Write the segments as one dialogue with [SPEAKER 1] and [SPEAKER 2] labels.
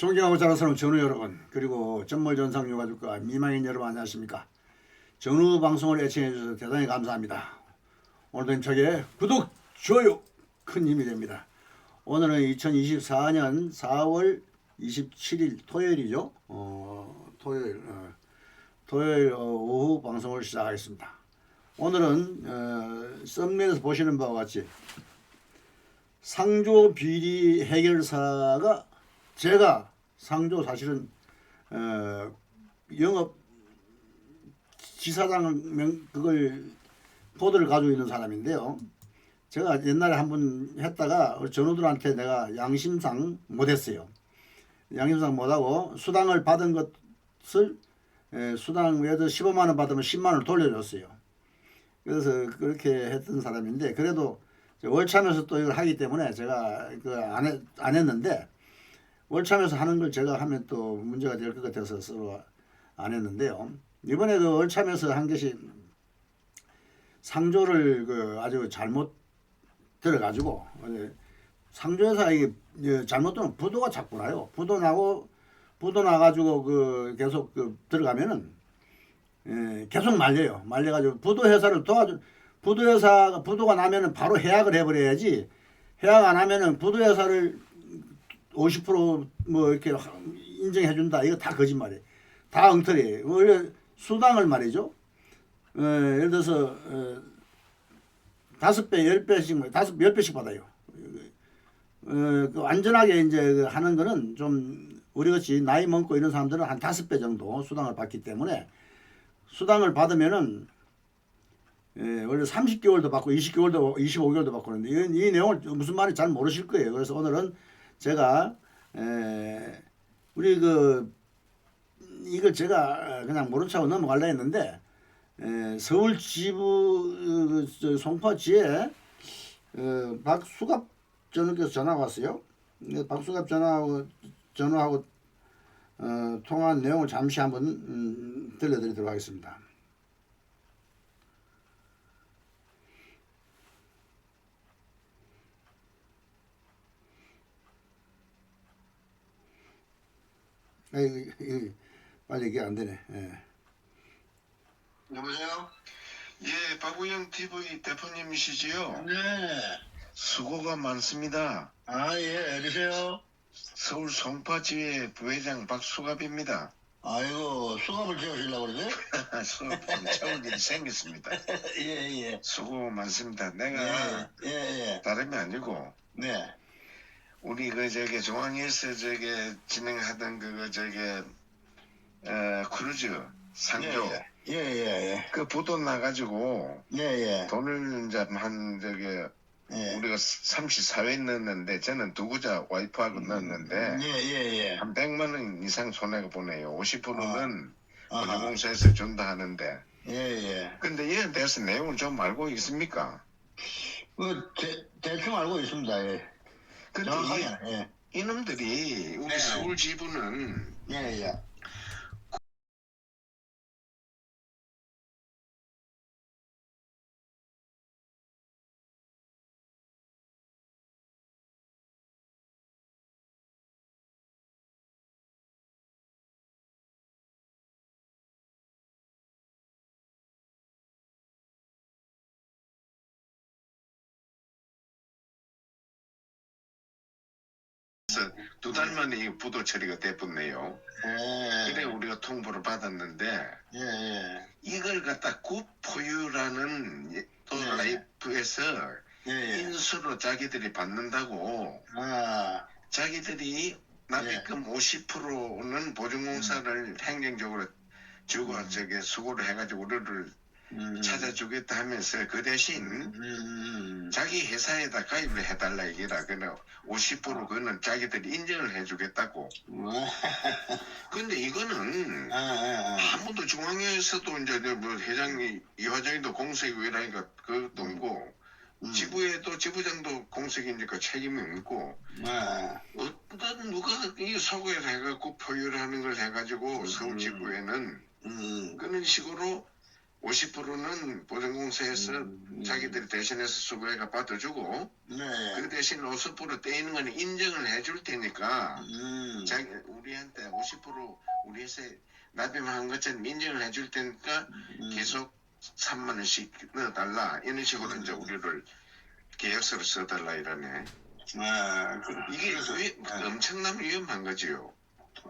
[SPEAKER 1] 존경하고 자랑스러운 전우 여러분 그리고 전몰 전상 유가족과 미망인 여러분 안녕하십니까? 전우 방송을 애청해 주셔서 대단히 감사합니다. 오늘도 힘차게 구독 좋아요 큰 힘이 됩니다. 오늘은 2024년 4월 27일 토요일이죠? 어, 토요일 어, 토요일 어, 오후 방송을 시작하겠습니다. 오늘은 어, 썸네일에서 보시는 바와 같이 상조 비리 해결사가 제가 상조 사실은 어, 영업 지사장 명 그걸 코드를 가지고 있는 사람인데요. 제가 옛날에 한번 했다가 전우들한테 내가 양심상 못했어요. 양심상 못하고 수당을 받은 것을 에, 수당 예를 들어 15만 원 받으면 10만 원을 돌려줬어요. 그래서 그렇게 했던 사람인데 그래도 월참에서 또 이걸 하기 때문에 제가 그안 했, 안 했는데 월참에서 하는 걸 제가 하면 또 문제가 될 것 같아서 서로 안 했는데요. 이번에 그 월참에서 한 것이 상조를 그 아주 잘못 들어가지고 상조에서 이게 예, 잘못 들면 부도가 자꾸 나요. 부도 나고 부도 나가지고 그 계속 그 들어가면은 예, 계속 말려요. 말려가지고 부도 회사를 도와주 부도 회사가 부도가 나면은 바로 해약을 해버려야지 해약 안 하면은 부도 회사를 50%뭐 이렇게 인정해 준다. 이거 다 거짓말이에요. 다 엉터리예요. 원래 수당을 말이죠. 어, 예를 들어서 어, 다섯 배, 열 배씩 뭐 다섯 열 배씩 받아요. 어, 그 안전하게 이제 그 하는 거는 좀 우리 같이 나이 먹고 이런 사람들은 한 다섯 배 정도 수당을 받기 때문에 수당을 받으면은 예, 원래 30개월도 받고 20개월도 25개월도 받고 그러는데 이, 이 내용을 무슨 말인지 잘 모르실 거예요. 그래서 오늘은 제가 에, 우리 그 이걸 제가 그냥 모른 척하고 넘어가려 했는데 에, 서울 지부 그, 저 송파지에 어, 박수갑 전우께서 전화가 왔어요. 근데 박수갑 전화하고 전화하고 어, 통화한 내용을 잠시 한번 음, 들려드리도록 하겠습니다. 아, 이거, 이거 빨리 이게 안 되네. 예.
[SPEAKER 2] 여보세요?
[SPEAKER 3] 예, 박우영 TV 대표님이시지요?
[SPEAKER 2] 네.
[SPEAKER 3] 수고가 많습니다.
[SPEAKER 2] 아, 예, 어디세요?
[SPEAKER 3] 서울 송파지회 부회장 박수갑입니다.
[SPEAKER 2] 아이고, 수갑을 채우시려고 그러네?
[SPEAKER 3] 수갑 채울 일이 생겼습니다.
[SPEAKER 2] 예, 예.
[SPEAKER 3] 수고 많습니다. 내가
[SPEAKER 2] 예, 예, 예.
[SPEAKER 3] 다름이 아니고
[SPEAKER 2] 네.
[SPEAKER 3] 우리 그 저기 중앙에서 저기 진행하던 그거 저기 어, 크루즈 상조
[SPEAKER 2] 예, 예, 예.
[SPEAKER 3] 그 부도 나가지고
[SPEAKER 2] 예, 예.
[SPEAKER 3] 돈을 이제 한 저기
[SPEAKER 2] 예.
[SPEAKER 3] 우리가 34회 넣었는데 저는 두 구자 와이프하고 넣었는데
[SPEAKER 2] 예, 예, 예.
[SPEAKER 3] 한 100만 원 이상 손해가 보내요. 50%는
[SPEAKER 2] 아하.
[SPEAKER 3] 보증공사에서 준다 하는데.
[SPEAKER 2] 예, 예.
[SPEAKER 3] 근데 이에 대해서 내용을 좀 알고 있습니까?
[SPEAKER 2] 그, 대, 대충 알고 있습니다, 예.
[SPEAKER 3] 근데
[SPEAKER 2] 예.
[SPEAKER 3] 이, 이놈들이 우리
[SPEAKER 2] 네.
[SPEAKER 3] 서울 지부는
[SPEAKER 2] 예, 예.
[SPEAKER 3] 두 달 만에 이 부도 처리가 돼버네요.
[SPEAKER 2] 예.
[SPEAKER 3] 그래 우리가 통보를 받았는데
[SPEAKER 2] 예, 예.
[SPEAKER 3] 이걸 갖다 또
[SPEAKER 2] 네.
[SPEAKER 3] 라이프에서
[SPEAKER 2] 예, 예.
[SPEAKER 3] 인수로 자기들이 받는다고
[SPEAKER 2] 아,
[SPEAKER 3] 자기들이 납입금 50%는 보증공사를 행정적으로 주고 저기 수고를 해가지고 우리를
[SPEAKER 2] 음.
[SPEAKER 3] 찾아주겠다 하면서 그 대신
[SPEAKER 2] 음, 음.
[SPEAKER 3] 자기 회사에다 가입을 해달라 얘기라 그는 50% 그는 자기들이 인정을 해주겠다고 근데 이거는
[SPEAKER 2] 아, 아, 아.
[SPEAKER 3] 한 번도 중앙에서도 이제 뭐 회장이 이 회장이도 공석이라니까 그것도 없고
[SPEAKER 2] 음.
[SPEAKER 3] 지부에도 지부장도 공석이니까 책임이 없고
[SPEAKER 2] 아,
[SPEAKER 3] 어떤 누가 이 서구에서 해갖고 포유를 하는 걸 해가지고
[SPEAKER 2] 음.
[SPEAKER 3] 서울 지부에는
[SPEAKER 2] 음.
[SPEAKER 3] 그런 식으로 50%는 보증공사에서
[SPEAKER 2] 음.
[SPEAKER 3] 자기들이 대신해서 수거해가 받아주고
[SPEAKER 2] 네.
[SPEAKER 3] 그 대신 50% 떼이는 거는 인정을 해줄 테니까
[SPEAKER 2] 음.
[SPEAKER 3] 자기 우리한테 50% 우리 회사에 납입한 것처럼 인정을 해줄 테니까
[SPEAKER 2] 음.
[SPEAKER 3] 계속 3만 원씩 넣어달라 이런 식으로 이제 우리를 계약서를 써달라 이러네.
[SPEAKER 2] 네. 그-
[SPEAKER 3] 이게
[SPEAKER 2] 그래서-
[SPEAKER 3] 위,
[SPEAKER 2] 네.
[SPEAKER 3] 엄청나면 위험한 거지요.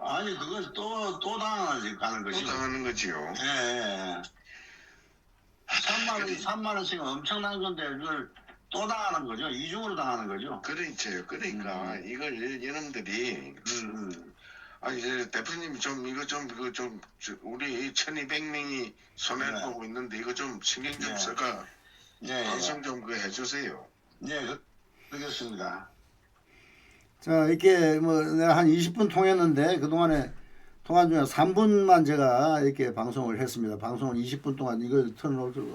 [SPEAKER 2] 아니 그건 또또 당하지 가는
[SPEAKER 3] 또
[SPEAKER 2] 거지.
[SPEAKER 3] 당하는 거지요.
[SPEAKER 2] 예, 예. 3만 원, 3만 원씩 엄청난 건데 그걸 또 당하는 거죠. 이중으로 당하는 거죠.
[SPEAKER 3] 그렇죠. 그러니까
[SPEAKER 2] 음.
[SPEAKER 3] 이걸 이놈들이
[SPEAKER 2] 음, 음.
[SPEAKER 3] 아니 이제 대표님 좀 이거 좀 이거 좀 저- 우리 1200명이 손해를
[SPEAKER 2] 네.
[SPEAKER 3] 보고 있는데 이거 좀 신경 좀
[SPEAKER 2] 네.
[SPEAKER 3] 써가
[SPEAKER 2] 예,
[SPEAKER 3] 방송 좀 그 해주세요.
[SPEAKER 2] 예. 예, 그- 그렇겠습니다.
[SPEAKER 1] 자 이렇게 뭐 내가 한 20분 통했는데 그 동안에 통화 중에 3분만 제가 이렇게 방송을 했습니다. 방송을 20분 동안 이걸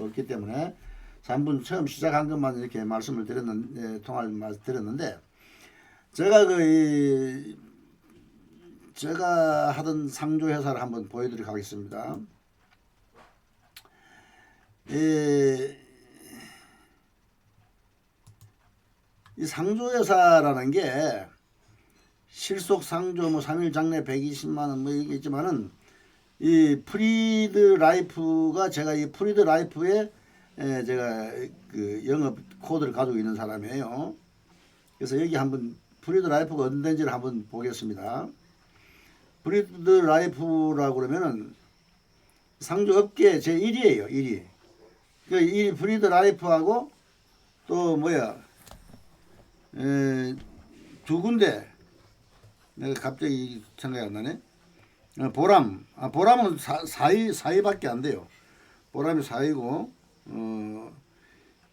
[SPEAKER 1] 없기 때문에 3분 처음 시작한 것만 이렇게 말씀을 드렸는 예, 통화를 말- 드렸는데 제가 그 이, 제가 하던 상조 회사를 한번 보여드리도록 하겠습니다. 이, 이 상조회사라는 게 실속 상조 뭐 3일 장래 120만 원 뭐 이게 있지만은 이 프리드 라이프가 제가 이 프리드 라이프에 에, 제가 그 영업 코드를 가지고 있는 사람이에요. 그래서 여기 한번 프리드 라이프가 데인지를 한번 보겠습니다. 프리드 라이프라고 그러면은 상조 업계 제 1위예요. 1위. 그이 프리드 라이프하고 또 뭐야 에, 두 군데 내가 갑자기 생각이 안 나네. 어, 보람, 아, 보람은 사, 4위, 4위밖에 안 돼요. 보람이 4위고, 어,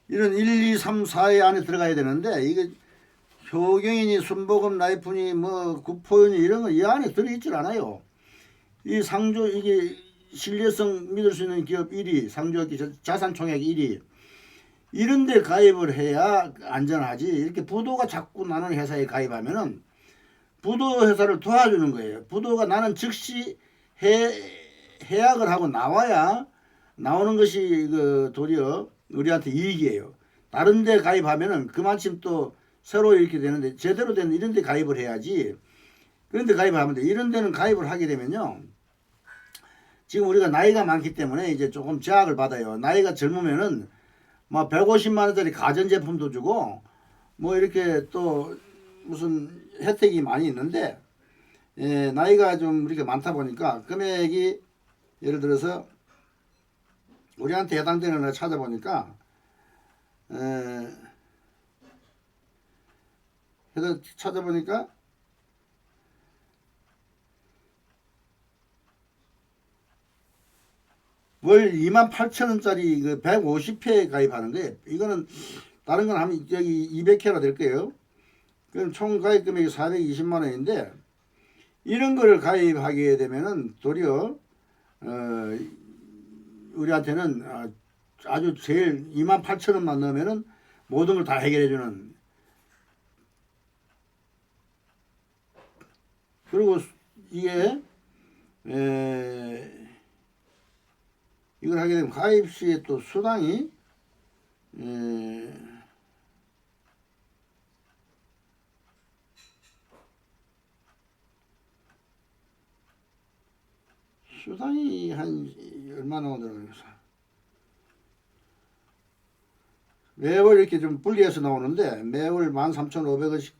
[SPEAKER 1] 이런 1, 2, 3, 4위 안에 들어가야 되는데, 이게 효경이니, 순복음, 라이프니, 뭐, 구포연이 이런 거 이 안에 들어있질 않아요. 이 상조, 이게 신뢰성 믿을 수 있는 기업 1위, 상조업계 자- 자산 총액 1위, 이런 데 가입을 해야 안전하지. 이렇게 부도가 자꾸 나는 회사에 가입하면은 부도 회사를 도와주는 거예요. 부도가 나는 즉시 해, 해약을 하고 나와야 나오는 것이 그 도리어 우리한테 이익이에요. 다른 데 가입하면은 그만큼 또 새로 이렇게 되는데 제대로 된 이런 데 가입을 해야지. 그런 데 가입하면 돼. 이런 데는 가입을 하게 되면요. 지금 우리가 나이가 많기 때문에 이제 조금 제약을 받아요. 나이가 젊으면은 뭐 150만 원짜리 가전 제품도 주고 뭐 이렇게 또 무슨 혜택이 많이 있는데 예, 나이가 좀 이렇게 많다 보니까 금액이 예를 들어서 우리한테 해당되는 걸 찾아보니까 에, 그래서 찾아보니까 월 2만 8천 원짜리 그 150회 가입하는 거예요. 이거는 다른 건 하면 여기 200회가 될 거예요. 그럼 총 가입 금액이 420만 원인데 이런 거를 가입하게 되면은 도리어 어, 우리한테는 아, 아주 제일 2만 8천 원만 넣으면은 모든 걸 다 해결해 주는. 그리고 이게 에, 이걸 하게 되면 가입 시에 또 수당이 에, 수당이 한 얼마나 나오더라고요. 매월 이렇게 좀 분리해서 나오는데 매월 13,500원씩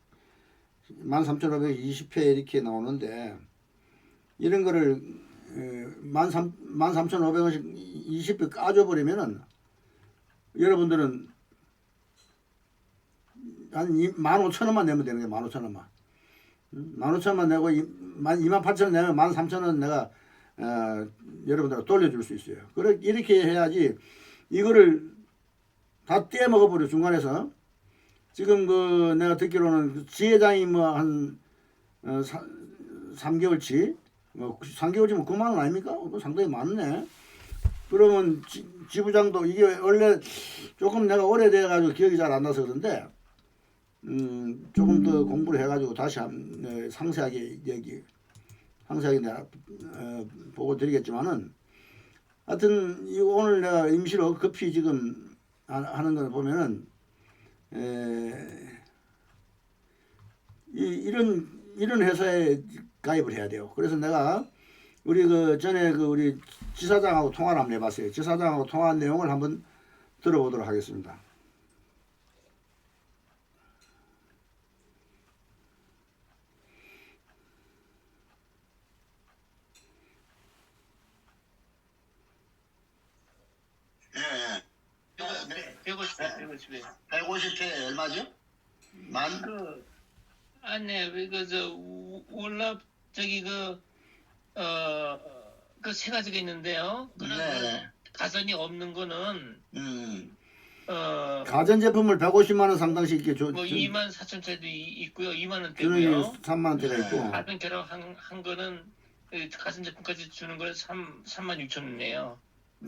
[SPEAKER 1] 13,520회 이렇게 나오는데 이런 거를 13,500원씩 20회 까줘버리면은 여러분들은 한 15,000원만 내면 되는 거예요. 15,000원만. 15,000원만 내고 28,000원 내면 13,000원 내가 어, 여러분들 돌려줄 수 있어요. 그래 이렇게 해야지 이거를 다 떼 먹어 버려 중간에서 지금 그 내가 듣기로는 그 지회장이 뭐한 어, 3개월치 뭐 3개월치면 9만 원 아닙니까? 어, 상당히 많네. 그러면 지, 지부장도 이게 원래 조금 내가 오래돼 가지고 기억이 잘 안 나서 그런데 음, 조금 더 공부를 해가지고 다시 한, 네, 상세하게 여기 상세하게 내가 어, 보고 드리겠지만은 하여튼 이 오늘 내가 임시로 급히 지금 하- 하는 걸 보면은 에, 이, 이런 이런 회사에 가입을 해야 돼요. 그래서 내가 우리 그 전에 그 우리 지사장하고 통화를 한번 해봤어요. 지사장하고 통화한 내용을 한번 들어보도록 하겠습니다.
[SPEAKER 2] 예, 예.
[SPEAKER 4] 150회, 150회.
[SPEAKER 2] 150회 얼마죠? 만?
[SPEAKER 4] 그, 안에, 그, 저, 우- 월납, 저기, 그, 어, 그 세 가지가 있는데요.
[SPEAKER 2] 네.
[SPEAKER 4] 가선이 없는 거는,
[SPEAKER 2] 음.
[SPEAKER 4] 어,
[SPEAKER 1] 가전제품을 150만 원 상당씩 이렇게 줘,
[SPEAKER 4] 뭐
[SPEAKER 1] 주-
[SPEAKER 4] 2만 4천짜리도 있고요. 2만
[SPEAKER 1] 주는
[SPEAKER 4] 원대고요.
[SPEAKER 1] 게 3만 원대가
[SPEAKER 2] 네.
[SPEAKER 1] 있고
[SPEAKER 4] 가전 결합한 한 거는, 그 가전 제품까지 주는 거는 3, 3만 6천 원이에요.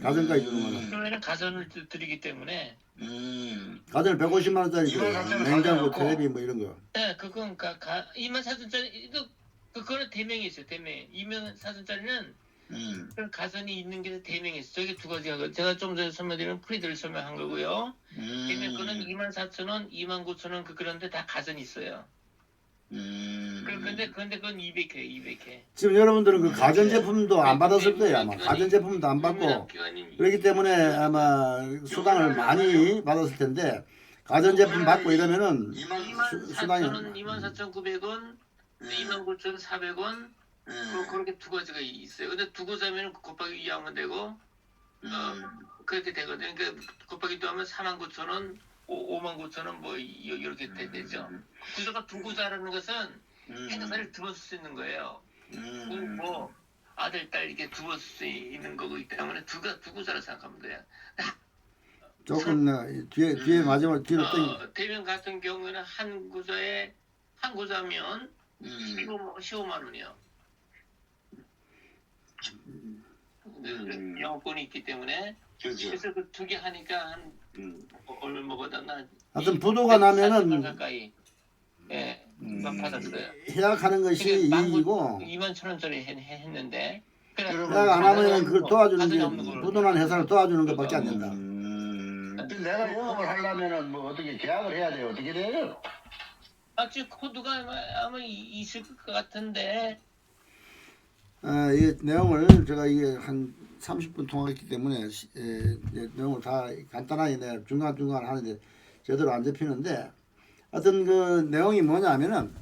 [SPEAKER 1] 가전까지 주는 거는
[SPEAKER 4] 그러면 가전을 드- 드리기 때문에,
[SPEAKER 2] 음.
[SPEAKER 1] 가전을 150만 원짜리 줘요.
[SPEAKER 2] 24,000
[SPEAKER 1] 냉장고,
[SPEAKER 2] 가져놓고.
[SPEAKER 1] 텔레비 뭐 이런 거.
[SPEAKER 4] 네, 그건 가, 가 2만 4천짜리, 그, 그거는 대명이 있어요, 대명. 2만 4천짜리는
[SPEAKER 2] 음.
[SPEAKER 4] 그런 가선이 있는 게 대명이 있어요. 저게 두 가지가 그- 제가 좀 전에 설명드린 프리드를 설명한 거고요. 대명 거는
[SPEAKER 2] 음.
[SPEAKER 4] 2만 4천 원, 2만 9천 원, 그 그런데 다 가선이 있어요.
[SPEAKER 2] 음.
[SPEAKER 4] 그 근데 근데 그건 200회, 200회.
[SPEAKER 1] 지금 여러분들은 그
[SPEAKER 2] 음,
[SPEAKER 1] 가전제품도 안 받았을 거예요 아마.
[SPEAKER 4] 기관이-
[SPEAKER 1] 가전제품도 안 받고
[SPEAKER 4] 기관이
[SPEAKER 1] 그렇기 때문에 아마 수당을 많이 받았을 텐데 가전제품 받고 이러면은
[SPEAKER 2] 2만
[SPEAKER 4] 2만
[SPEAKER 1] 수-
[SPEAKER 4] 4천
[SPEAKER 1] 수당이-
[SPEAKER 4] 원, 2만 4,900원, 2만 9,400원, 그,
[SPEAKER 2] 음.
[SPEAKER 4] 그렇게 두 가지가 있어요. 근데 두고 자면 곱하기 2 하면 되고,
[SPEAKER 2] 음.
[SPEAKER 4] 그렇게 되거든요. 그러니까 곱하기 2 하면 4만 9천 원, 5, 만 9천 원, 뭐, 이- 이렇게 되- 되죠. 구조가 두고 자라는 것은
[SPEAKER 2] 음.
[SPEAKER 4] 행사를 두 번 쓸 수 있는 거예요.
[SPEAKER 2] 음.
[SPEAKER 4] 뭐, 아들, 딸 이렇게 두 번 쓸 수 있는 거기 때문에 두가 두고 자라 생각하면 돼요.
[SPEAKER 1] 조금 나 뒤에 뒤에 마지막 뒤로 땡
[SPEAKER 4] 어, 대면 같은 경우에는 한 구조에, 한 구조하면
[SPEAKER 2] 음.
[SPEAKER 4] 15, 15만 원이요.
[SPEAKER 2] 음.
[SPEAKER 4] 영업권이 있기 때문에
[SPEAKER 2] 그죠.
[SPEAKER 4] 그래서 그 두 개 하니까 한
[SPEAKER 2] 음.
[SPEAKER 4] 어, 얼마 받았나?
[SPEAKER 1] 하여튼 부도가 나면은
[SPEAKER 4] 가까이 예,
[SPEAKER 2] 음.
[SPEAKER 4] 받았어요.
[SPEAKER 1] 해약하는 것이 이익이고
[SPEAKER 4] 2만 천 원짜리 했, 했는데
[SPEAKER 1] 해약 안 하면은 그걸 도와주는 게. 부도난 회사를 도와주는 것밖에 안 된다.
[SPEAKER 2] 음. 내가 영업을 하려면은 뭐 어떻게 계약을 해야 돼요? 어떻게 돼요?
[SPEAKER 4] 아직 코드가 아마, 아마 이- 있을 것 같은데
[SPEAKER 1] 아, 이 내용을 제가 이게 한 30분 통화했기 때문에 시- 에, 내용을 다 간단하게 내가 중간중간 하는데 제대로 안 잡히는데 하여튼 그 내용이 뭐냐면은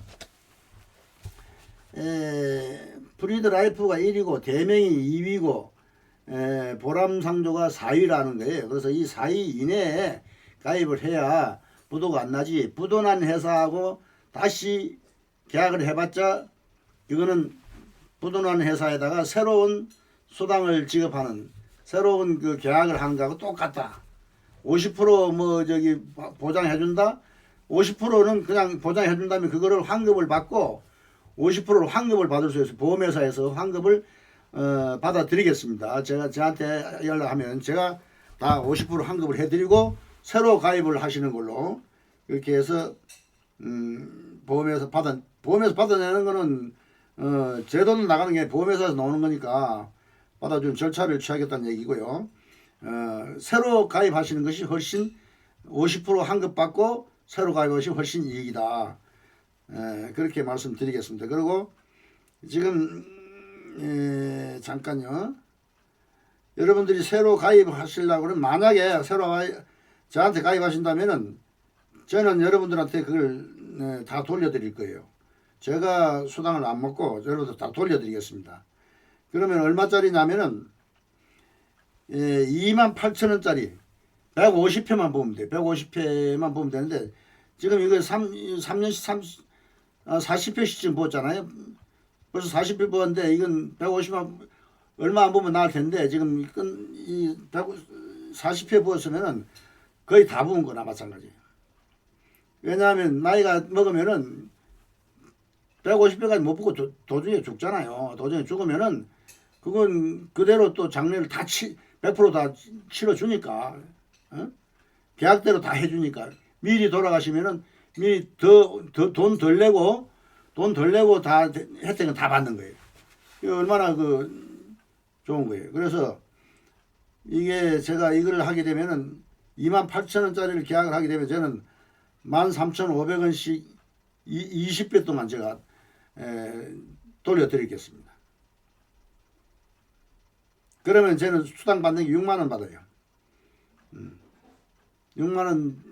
[SPEAKER 1] 에, 브리드 라이프가 1위고 대명이 2위고 에, 보람상조가 4위라는 거예요. 그래서 이 4위 이내에 가입을 해야 부도가 안 나지. 부도난 회사하고 다시 계약을 해봤자 이거는 부도난 회사에다가 새로운 수당을 지급하는 새로운 그 계약을 하는 거하고 똑같다. 50%뭐 저기 보장해준다. 50%는 그냥 보장해 준다면 그거를 환급을 받고 50%를 환급을 받을 수 있어요. 보험회사에서 환급을 어, 받아드리겠습니다. 제가 저한테 연락하면 제가 다 50% 환급을 해드리고 새로 가입을 하시는 걸로 이렇게 해서 음, 보험에서 받아 보험에서 받아내는 거는 어, 제돈 나가는 게 보험회사에서 나오는 거니까 받아주는 절차를 취하겠다는 얘기고요. 어, 새로 가입하시는 것이 훨씬 50% 환급 받고 새로 가입하는 것이 훨씬 이익이다. 에, 그렇게 말씀드리겠습니다. 그리고 지금 에, 잠깐요. 여러분들이 새로 가입하시려고 그러면 만약에 새로 가입, 저한테 가입하신다면은 저는 여러분들한테 그걸 네, 다 돌려드릴 거예요. 제가 수당을 안 먹고 여러분들 다 돌려드리겠습니다. 그러면 얼마짜리냐면은 예, 2만 8천 원짜리 150회만 보면 돼. 150회만 보면 되는데 지금 이거 3, 3년씩 3, 아, 40회씩쯤 보잖아요. 벌써 40회 보는데 이건 150만 얼마 안 보면 나을 텐데 지금 이건 이 40회 보았으면은 거의 다 부은 거나 마찬가지예요. 왜냐하면 나이가 먹으면은 150회까지 못 보고 도, 도중에 죽잖아요. 도중에 죽으면은 그건 그대로 또 장례를 다 치, 100%다 치러주니까 어? 계약대로 다 해주니까 미리 돌아가시면은 미리 더 돈 덜 내고 돈 덜 내고 다 혜택은 다 받는 거예요. 이거 얼마나 그 좋은 거예요. 그래서 이게 제가 이걸 하게 되면은 2만 8천 원짜리를 계약을 하게 되면 저는 13,500원씩 20배 동안 제가 에, 돌려드리겠습니다. 그러면 저는 수당 받는 게 6만 원 받아요. 음. 6만 원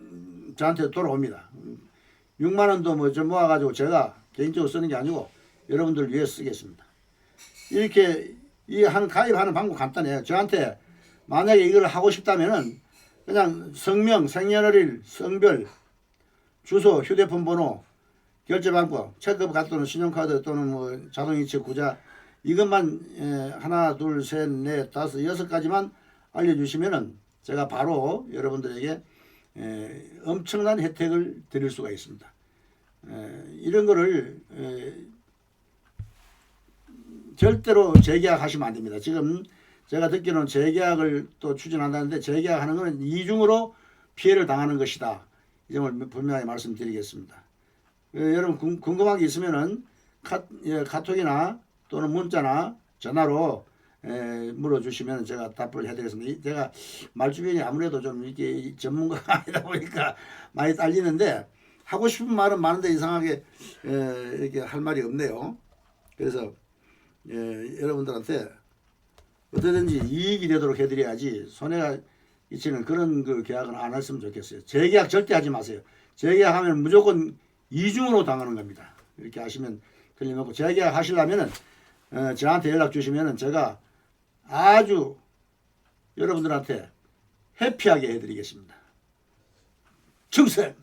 [SPEAKER 1] 저한테 돌아옵니다. 6만 원도 뭐 좀 모아가지고 제가 개인적으로 쓰는 게 아니고 여러분들 위해 쓰겠습니다. 이렇게 이 한 가입하는 방법 간단해요. 저한테 만약에 이걸 하고 싶다면은 그냥 성명, 생년월일, 성별, 주소, 휴대폰 번호, 결제 방법, 체크업 카드 또는 신용카드 또는 뭐 자동이체 구자 이것만 에, 하나, 둘, 셋, 넷, 다섯, 여섯 가지만 알려주시면은 제가 바로 여러분들에게 에, 엄청난 혜택을 드릴 수가 있습니다. 에, 이런 거를 에, 절대로 재계약하시면 안 됩니다. 지금 제가 듣기로는 재계약을 또 추진한다는데 재계약하는 것은 이중으로 피해를 당하는 것이다. 이 점을 분명히 말씀드리겠습니다. 어, 여러분 궁- 궁금한 게 있으면은 카, 예, 카톡이나 또는 문자나 전화로 에, 물어주시면 제가 답을 해드리겠습니다. 이- 제가 말주변이 아무래도 좀 이게 전문가가 아니다 보니까 많이 딸리는데 하고 싶은 말은 많은데 이상하게 에, 이렇게 할 말이 없네요. 그래서 예, 여러분들한테 어떻게든지 이익이 되도록 해드려야지 손해가 끼치는 그런 그 계약은 안 했으면 좋겠어요. 재계약 절대 하지 마세요. 재계약하면 무조건 이중으로 당하는 겁니다. 이렇게 하시면 틀림없고 재계약 하시려면은 어, 저한테 연락 주시면은 제가 아주 여러분들한테 해피하게 해드리겠습니다. 충성!